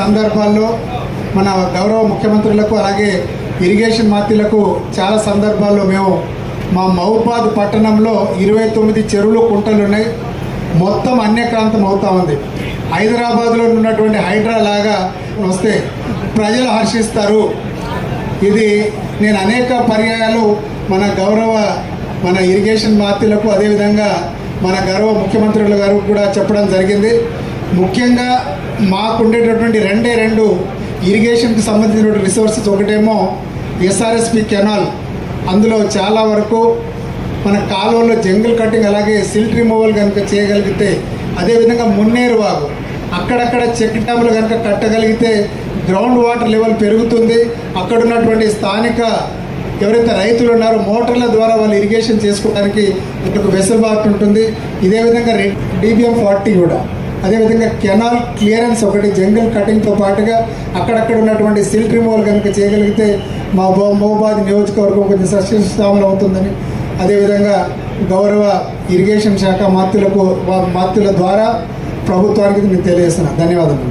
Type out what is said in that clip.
సందర్భాల్లో మన గౌరవ ముఖ్యమంత్రులకు అలాగే ఇరిగేషన్ మంత్రులకు చాలా సందర్భాల్లో మేము మా మహబాద్ పట్టణంలో ఇరవై తొమ్మిది చెరువులు కుంటలు ఉన్నాయి. మొత్తం అన్యక్రాంతం అవుతా ఉంది. హైదరాబాద్లో ఉన్నటువంటి హైడ్రా లాగా వస్తే ప్రజలు హర్షిస్తారు. ఇది నేను అనేక పర్యాయాలు మన గౌరవ మన ఇరిగేషన్ మార్తీలకు అదేవిధంగా మన గౌరవ ముఖ్యమంత్రుల గారు కూడా చెప్పడం జరిగింది. ముఖ్యంగా మాకు ఉండేటటువంటి రెండే రెండు ఇరిగేషన్కి సంబంధించినటువంటి రిసోర్సెస్ ఒకటేమో ఎస్ఆర్ఎస్పి కెనాల్. అందులో చాలా వరకు మన కాలువలో జంగిల్ కటింగ్ అలాగే సిల్ట్ రిమూవల్ కనుక చేయగలిగితే అదేవిధంగా మున్నేరు వాగు. అక్కడక్కడ చెక్ డ్యాములు కనుక కట్టగలిగితే గ్రౌండ్ వాటర్ లెవెల్ పెరుగుతుంది. అక్కడ ఉన్నటువంటి స్థానిక ఎవరైతే రైతులు ఉన్నారో మోటార్ల ద్వారా వాళ్ళు ఇరిగేషన్ చేసుకోవడానికి ఒక వెసులుబాటు ఉంటుంది. ఇదే విధంగా డిబిఎం ఫార్టీ కూడా. అదేవిధంగా కెనాల్ క్లియరెన్స్ ఒకటి జంగల్ కటింగ్తో పాటుగా అక్కడక్కడ ఉన్నటువంటి సిల్ట్ రిమూవల్ కనుక చేయగలిగితే మా బో- మహబాద్ నియోజకవర్గం కొంచెం సస్యశ్యామలం అవుతుందని. అదేవిధంగా గౌరవ ఇరిగేషన్ శాఖ మత్తులకు మత్తుల ద్వారా ప్రభుత్వానికి నేను తెలియజేస్తున్నాను ధన్యవాదాలు